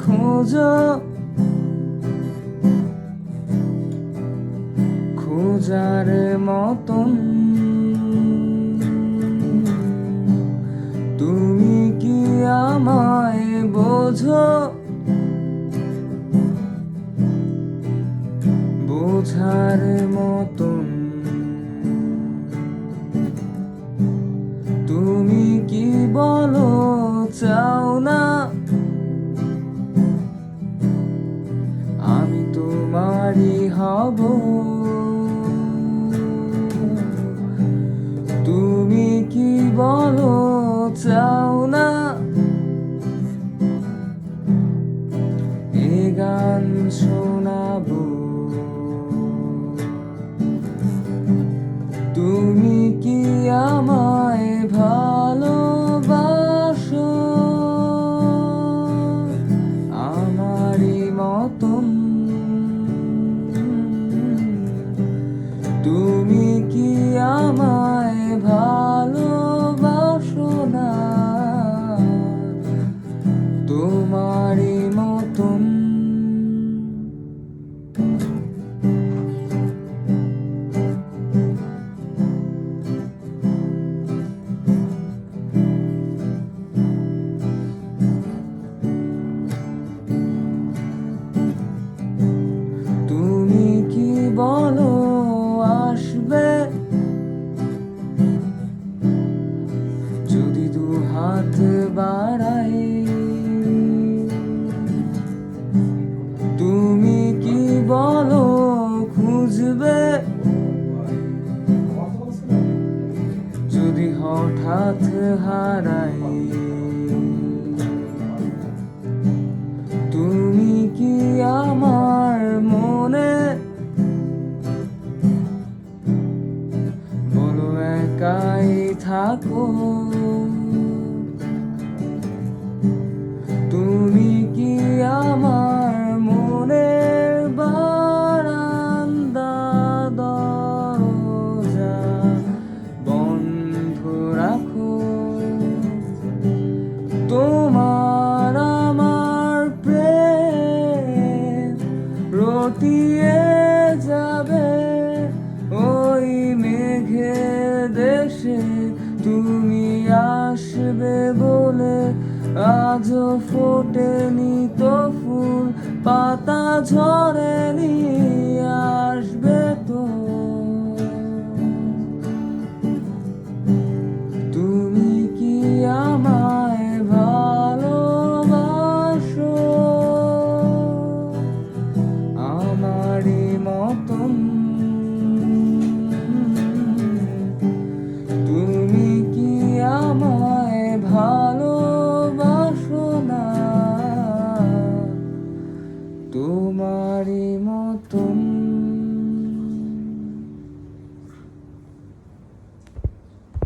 খোঁজো। খোঁজার মতন। তুমি কি আমায় বোঝো? বোঝার মতন। তুমি কি বলো চাও না? তোমারই হব। তুমি কি বলো চাও না? এ গান শোনাবো। তুমি কি আমায় ভালোবাসো দু হাত বাড়াই তুমি কি বলো খুঁজবে যদি হঠাৎ হারাই তুমি কি আমার মনে বলো একাই থাকো তুমি আসবে বলে আজও ফোটেনি তো ফুল পাতা ঝরেনি আসবে ভালোবাসো না। তোমারই মতন